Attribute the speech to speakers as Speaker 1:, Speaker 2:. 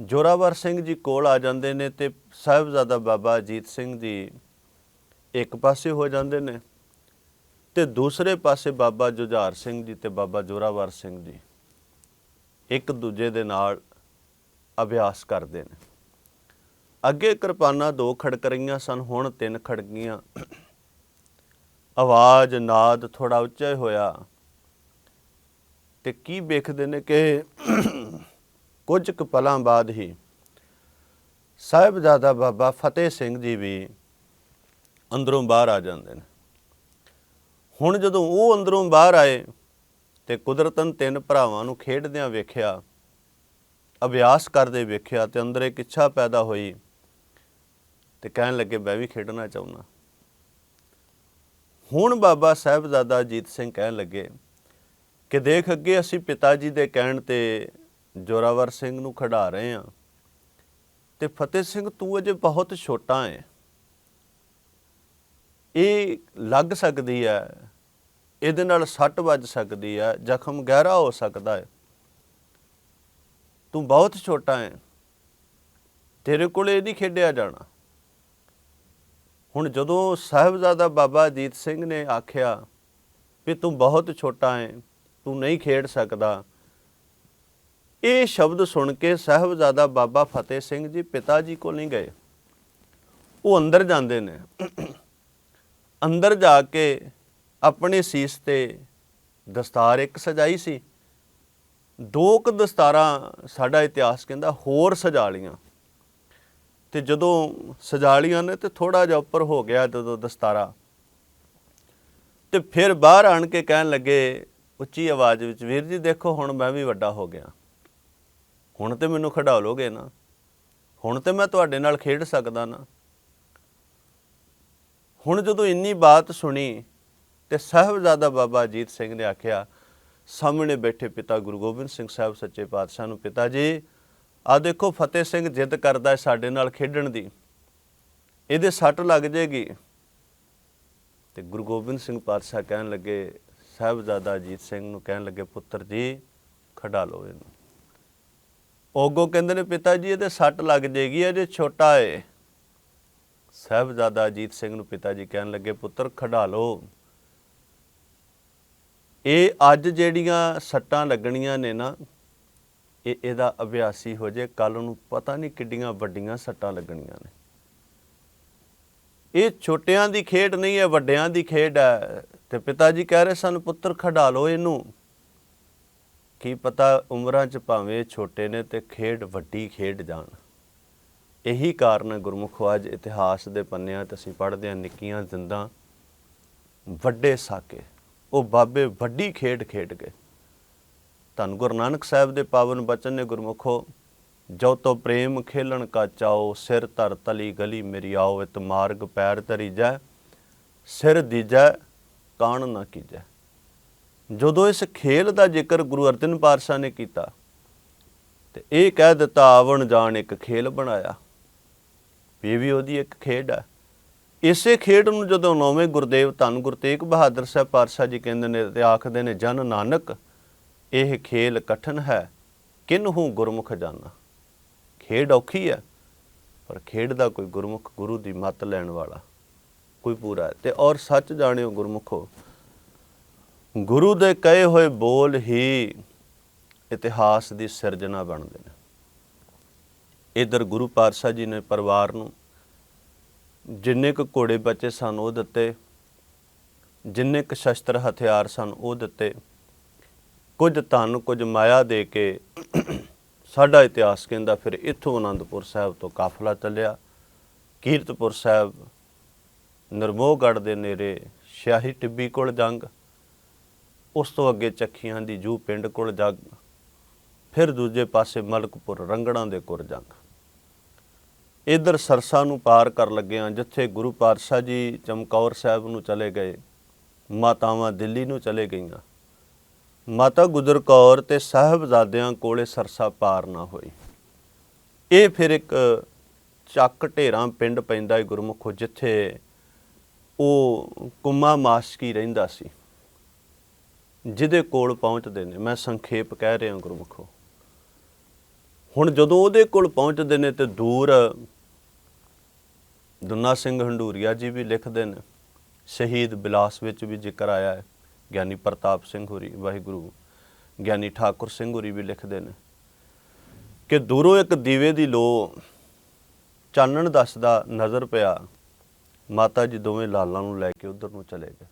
Speaker 1: ਜੋਰਾਵਰ ਸਿੰਘ ਜੀ ਕੋਲ ਆ ਜਾਂਦੇ ਨੇ ਤੇ ਸਾਹਿਬਜ਼ਾਦਾ ਬਾਬਾ ਅਜੀਤ ਸਿੰਘ ਜੀ ਇੱਕ ਪਾਸੇ ਹੋ ਜਾਂਦੇ ਨੇ ਤੇ ਦੂਸਰੇ ਪਾਸੇ ਬਾਬਾ ਜੁਝਾਰ ਸਿੰਘ ਜੀ ਤੇ ਬਾਬਾ ਜੋਰਾਵਰ ਸਿੰਘ ਜੀ ਇੱਕ ਦੂਜੇ ਦੇ ਨਾਲ ਅਭਿਆਸ ਕਰਦੇ ਨੇ। ਅੱਗੇ ਕਿਰਪਾਨਾਂ ਦੋ ਖੜਕ ਰਹੀਆਂ ਸਨ, ਹੁਣ ਤਿੰਨ ਖੜਕ ਗਈਆਂ। ਆਵਾਜ਼, ਨਾਦ ਥੋੜਾ ਉੱਚਾ ਹੋਇਆ ਤੇ ਕੀ ਵੇਖਦੇ ਨੇ ਕਿ ਕੁਝ ਕੁ ਪਲਾਂ ਬਾਅਦ ਹੀ ਸਾਹਿਬਜ਼ਾਦਾ ਬਾਬਾ ਫਤਿਹ ਸਿੰਘ ਜੀ ਵੀ ਅੰਦਰੋਂ ਬਾਹਰ ਆ ਜਾਂਦੇ ਨੇ। ਹੁਣ ਜਦੋਂ ਉਹ ਅੰਦਰੋਂ ਬਾਹਰ ਆਏ ਤੇ ਕੁਦਰਤਨ ਤਿੰਨ ਭਰਾਵਾਂ ਨੂੰ ਖੇਡਦਿਆਂ ਵੇਖਿਆ, ਅਭਿਆਸ ਕਰਦੇ ਵੇਖਿਆ ਤੇ ਅੰਦਰ ਇੱਕ ਇੱਛਾ ਪੈਦਾ ਹੋਈ ਤੇ ਕਹਿਣ ਲੱਗੇ, ਮੈਂ ਵੀ ਖੇਡਣਾ ਚਾਹੁੰਦਾ। ਹੁਣ ਬਾਬਾ ਸਾਹਿਬਜ਼ਾਦਾ ਅਜੀਤ ਸਿੰਘ ਕਹਿਣ ਲੱਗੇ ਕਿ ਦੇਖ ਅੱਗੇ ਅਸੀਂ ਪਿਤਾ ਜੀ ਦੇ ਕਹਿਣ ਤੇ ਜੋਰਾਵਰ ਸਿੰਘ ਨੂੰ ਖੜਾ ਰਹੇ ਹਾਂ। ਤੇ ਫਤਿਹ ਸਿੰਘ, ਤੂੰ ਅਜੇ ਬਹੁਤ ਛੋਟਾ ਹੈ। ਇਹ ਲੱਗ ਸਕਦੀ ਹੈ, ਇਹਦੇ ਨਾਲ ਸੱਟ ਵੱਜ ਸਕਦੀ ਹੈ, ਜ਼ਖਮ ਗਹਿਰਾ ਹੋ ਸਕਦਾ ਹੈ। ਤੂੰ ਬਹੁਤ ਛੋਟਾ ਹੈ। ਤੇਰੇ ਕੋਲ ਇਹ ਨਹੀਂ ਖੇਡਿਆ ਜਾਣਾ। ਹੁਣ ਜਦੋਂ ਸਾਹਿਬਜ਼ਾਦਾ ਬਾਬਾ ਅਜੀਤ ਸਿੰਘ ਨੇ ਆਖਿਆ ਵੀ ਤੂੰ ਬਹੁਤ ਛੋਟਾ ਹੈ, ਤੂੰ ਨਹੀਂ ਖੇਡ ਸਕਦਾ ਇਹ ਸ਼ਬਦ ਸੁਣ ਕੇ ਸਾਹਿਬਜ਼ਾਦਾ ਬਾਬਾ ਫਤਿਹ ਸਿੰਘ ਜੀ ਪਿਤਾ ਜੀ ਕੋਲ ਨਹੀਂ ਗਏ। ਉਹ ਅੰਦਰ ਜਾਂਦੇ ਨੇ। ਅੰਦਰ ਜਾ ਕੇ ਆਪਣੀ ਸੀਸ ਤੇ ਦਸਤਾਰ ਇੱਕ ਸਜਾਈ ਸੀ। ਦੋ ਕੁ ਦਸਤਾਰਾਂ ਸਾਡਾ ਇਤਿਹਾਸ ਕਹਿੰਦਾ ਹੋਰ ਸਜਾ ਲੀਆਂ ਤੇ ਜਦੋਂ ਸਜਾ ਲੀਆਂ ਨੇ ਤੇ ਥੋੜਾ ਜਿਹਾ ਉੱਪਰ ਹੋ ਗਿਆ ਜਦੋਂ ਦਸਤਾਰਾ। ਤੇ ਫਿਰ ਬਾਹਰ ਆਣ ਕੇ ਕਹਿਣ ਲੱਗੇ, ਉੱਚੀ ਆਵਾਜ਼ ਵਿੱਚ ਵੀਰ ਜੀ ਦੇਖੋ, ਹੁਣ ਮੈਂ ਵੀ ਵੱਡਾ ਹੋ ਗਿਆ। ਹੁਣ ਤੇ ਮੈਨੂੰ ਖੜਾ ਲੋਗੇ ਨਾ। ਹੁਣ ਤੇ ਮੈਂ ਤੁਹਾਡੇ ਨਾਲ ਖੇਡ ਸਕਦਾ ਨਾ। ਹੁਣ ਜਦੋਂ ਇੰਨੀ ਬਾਤ ਸੁਣੀ ਤੇ ਸਾਹਿਬਜ਼ਾਦਾ ਬਾਬਾ ਅਜੀਤ ਸਿੰਘ ਨੇ ਆਖਿਆ, ਸਾਹਮਣੇ ਬੈਠੇ ਪਿਤਾ ਗੁਰੂ ਗੋਬਿੰਦ ਸਿੰਘ ਸਾਹਿਬ ਸੱਚੇ ਪਾਤਸ਼ਾਹ ਨੂੰ ਪਿਤਾ ਜੀ ਆ ਦੇਖੋ ਫਤਿਹ ਸਿੰਘ ਜਿੱਦ ਕਰਦਾ ਹੈ ਸਾਡੇ ਨਾਲ ਖੇਡਣ ਦੀ। ਇਹਦੇ ਸੱਟ ਲੱਗ ਜੇਗੀ। ਤੇ ਗੁਰੂ ਗੋਬਿੰਦ ਸਿੰਘ ਪਾਤਸ਼ਾਹ ਕਹਿਣ ਲੱਗੇ, ਸਾਹਿਬਜ਼ਾਦਾ ਅਜੀਤ ਸਿੰਘ ਨੂੰ ਕਹਿਣ ਲੱਗੇ, ਪੁੱਤਰ ਜੀ ਖੜਾ ਲਓ ਇਹਨੂੰ। ਓਗੋ ਕਹਿੰਦੇ ਨੇ, ਪਿਤਾ ਜੀ, ਇਹਦੇ ਸੱਟ ਲੱਗ ਜੇਗੀ ਅਜੇ ਛੋਟਾ ਏ। ਸਾਹਿਬਜ਼ਾਦਾ ਅਜੀਤ ਸਿੰਘ ਨੂੰ ਪਿਤਾ ਜੀ ਕਹਿਣ ਲੱਗੇ, ਪੁੱਤਰ ਖੜਾ ਲਓ। ਇਹ ਅੱਜ ਜਿਹੜੀਆਂ ਸੱਟਾਂ ਲੱਗਣੀਆਂ ਨੇ ਨਾ, ਇਹ ਇਹਦਾ ਅਭਿਆਸੀ ਹੋ ਜੇ ਕੱਲ ਨੂੰ ਪਤਾ ਨਹੀਂ ਕਿੱਡੀਆਂ ਵੱਡੀਆਂ ਸੱਟਾਂ ਲੱਗਣੀਆਂ ਨੇ। ਇਹ ਛੋਟਿਆਂ ਦੀ ਖੇਡ ਨਹੀਂ ਹੈ, ਵੱਡਿਆਂ ਦੀ ਖੇਡ ਹੈ। ਤੇ ਪਿਤਾ ਜੀ ਕਹਿ ਰਹੇ ਸਨ, ਪੁੱਤਰ ਖੜਾ ਲਓ ਇਹਨੂੰ। ਕੀ ਪਤਾ ਉਮਰਾਂ 'ਚ ਭਾਵੇਂ ਛੋਟੇ ਨੇ ਤੇ ਖੇਡ ਵੱਡੀ ਖੇਡ ਜਾਣ। ਇਹੀ ਕਾਰਨ ਹੈ ਗੁਰਮੁਖੋ ਅੱਜ ਇਤਿਹਾਸ ਦੇ ਪੰਨਿਆਂ ਤੇ ਅਸੀਂ ਪੜ੍ਹਦੇ ਹਾਂ, ਨਿੱਕੀਆਂ ਜ਼ਿੰਦਾਂ ਵੱਡੇ ਸਾਕੇ। ਉਹ ਬਾਬੇ ਵੱਡੀ ਖੇਡ ਖੇਡ ਗਏ। ਧੰਨ ਗੁਰੂ ਨਾਨਕ ਸਾਹਿਬ ਦੇ ਪਾਵਨ ਬਚਨ ਨੇ ਗੁਰਮੁਖੋ, ਜੋ ਤੋ ਪ੍ਰੇਮ ਖੇਲਣ ਕਾ ਚਾਓ, ਸਿਰ ਧਰ ਤਲੀ ਗਲੀ ਮੇਰੀ ਆਓ ਇਤ ਮਾਰਗ ਪੈਰ ਧਰੀ ਜੈ ਸਿਰ ਦੀਜੈ, ਕਾਣ ਨਾ ਕੀਜੈ। ਜਦੋਂ ਇਸ ਖੇਲ ਦਾ ਜ਼ਿਕਰ ਗੁਰੂ ਅਰਜਨ ਪਾਤਸ਼ਾਹ ਨੇ ਕੀਤਾ, ਤੇ ਇਹ ਕਹਿ ਦਿੱਤਾ, ਆਵਣ ਜਾਣ ਇੱਕ ਖੇਲ ਬਣਾਇਆ। ਇਹ ਵੀ ਉਹਦੀ ਇੱਕ ਖੇਡ ਹੈ। ਇਸੇ ਖੇਡ ਨੂੰ ਜਦੋਂ ਨੌਵੇਂ ਗੁਰਦੇਵ ਧੰਨ ਗੁਰੂ ਤੇਗ ਬਹਾਦਰ ਸਾਹਿਬ ਪਾਤਸ਼ਾਹ ਜੀ ਕਹਿੰਦੇ ਨੇ ਤੇ ਆਖਦੇ ਨੇ, ਜਨ ਨਾਨਕ, ਇਹ ਖੇਲ ਕਠਨ ਹੈ ਕਿਨਹੂ ਗੁਰਮੁਖ ਜਾਣਾ ਖੇਡ ਔਖੀ ਹੈ, ਪਰ ਖੇਡ ਦਾ ਕੋਈ ਗੁਰਮੁਖ ਗੁਰੂ ਦੀ ਮੱਤ ਲੈਣ ਵਾਲਾ ਕੋਈ ਪੂਰਾ ਹੈ। ਤੇ ਔਰ ਸੱਚ ਜਾਣਿਓ ਗੁਰਮੁਖੋ ਗੁਰੂ ਦੇ ਕਹੇ ਹੋਏ ਬੋਲ ਹੀ ਇਤਿਹਾਸ ਦੀ ਸਿਰਜਣਾ ਬਣਦੇ ਨੇ। ਇਧਰ ਗੁਰੂ ਪਾਤਸ਼ਾਹ ਜੀ ਨੇ ਪਰਿਵਾਰ ਨੂੰ ਜਿੰਨੇ ਕੁ ਘੋੜੇ ਬਚੇ ਸਨ ਉਹ ਦਿੱਤੇ, ਜਿੰਨੇ ਕੁ ਸ਼ਸਤਰ ਹਥਿਆਰ ਸਨ ਉਹ ਦਿੱਤੇ। ਕੁਝ ਧਨ, ਕੁਝ ਮਾਇਆ ਦੇ ਕੇ ਸਾਡਾ ਇਤਿਹਾਸ ਕਹਿੰਦਾ ਫਿਰ ਇੱਥੋਂ ਆਨੰਦਪੁਰ ਸਾਹਿਬ ਤੋਂ ਕਾਫਲਾ ਚੱਲਿਆ। ਕੀਰਤਪੁਰ ਸਾਹਿਬ, ਨਰਮੋਹਗੜ੍ਹ ਦੇ ਨੇੜੇ ਸ਼ਾਹੀ ਟਿੱਬੀ ਕੋਲ ਜੰਗ। ਉਸ ਤੋਂ ਅੱਗੇ ਚੱਖੀਆਂ ਦੀ ਜੂ ਪਿੰਡ ਕੋਲ ਜੰਗ, ਫਿਰ ਦੂਜੇ ਪਾਸੇ ਮਲਕਪੁਰ ਰੰਗੜਾਂ ਦੇ ਕੋਲ ਜੰਗ। ਇਧਰ ਸਰਸਾ ਨੂੰ ਪਾਰ ਕਰ ਲੱਗਿਆਂ ਜਿੱਥੇ ਗੁਰੂ ਪਾਤਸ਼ਾਹ ਜੀ ਚਮਕੌਰ ਸਾਹਿਬ ਨੂੰ ਚਲੇ ਗਏ, ਮਾਤਾਵਾਂ ਦਿੱਲੀ ਨੂੰ ਚਲੇ ਗਈਆਂ। ਮਾਤਾ ਗੁਜਰ ਕੌਰ ਤੇ ਸਾਹਿਬਜ਼ਾਦਿਆਂ ਕੋਲੇ ਸਰਸਾ ਪਾਰ ਨਾ ਹੋਈ। ਇਹ ਫਿਰ ਇੱਕ ਚੱਕ ਢੇਰਾਂ ਪਿੰਡ ਪੈਂਦਾ ਹੈ ਗੁਰਮੁਖੋ, ਜਿੱਥੇ ਉਹ ਕੁਮਾ ਮਾਸਕੀ ਰਹਿੰਦਾ ਸੀ। ਜਿਹਦੇ ਕੋਲ ਪਹੁੰਚਦੇ ਨੇ, ਮੈਂ ਸੰਖੇਪ ਕਹਿ ਰਿਹਾ ਗੁਰਮੁਖੋ। ਹੁਣ ਜਦੋਂ ਉਹਦੇ ਕੋਲ ਪਹੁੰਚਦੇ ਨੇ ਤੇ ਦੂਰ ਦੁਨਾ ਸਿੰਘ ਹੰਡੂਰੀਆ ਜੀ ਵੀ ਲਿਖਦੇ ਨੇ, ਸ਼ਹੀਦ ਬਿਲਾਸ ਵਿੱਚ ਵੀ ਜ਼ਿਕਰ ਆਇਆ ਹੈ, ਗਿਆਨੀ ਪ੍ਰਤਾਪ ਸਿੰਘ ਹੋਰੀ, ਵਾਹਿਗੁਰੂ ਗਿਆਨੀ ਠਾਕੁਰ ਸਿੰਘ ਹੋਰੀ ਵੀ ਲਿਖਦੇ ਨੇ ਕਿ ਦੂਰੋਂ ਇੱਕ ਦੀਵੇ ਦੀ ਲੋ ਚਾਨਣ ਦੱਸਦਾ ਨਜ਼ਰ ਪਿਆ, ਮਾਤਾ ਜੀ ਦੋਵੇਂ ਲਾਲਾਂ ਨੂੰ ਲੈ ਕੇ ਉਧਰ ਨੂੰ ਚਲੇ ਗਏ।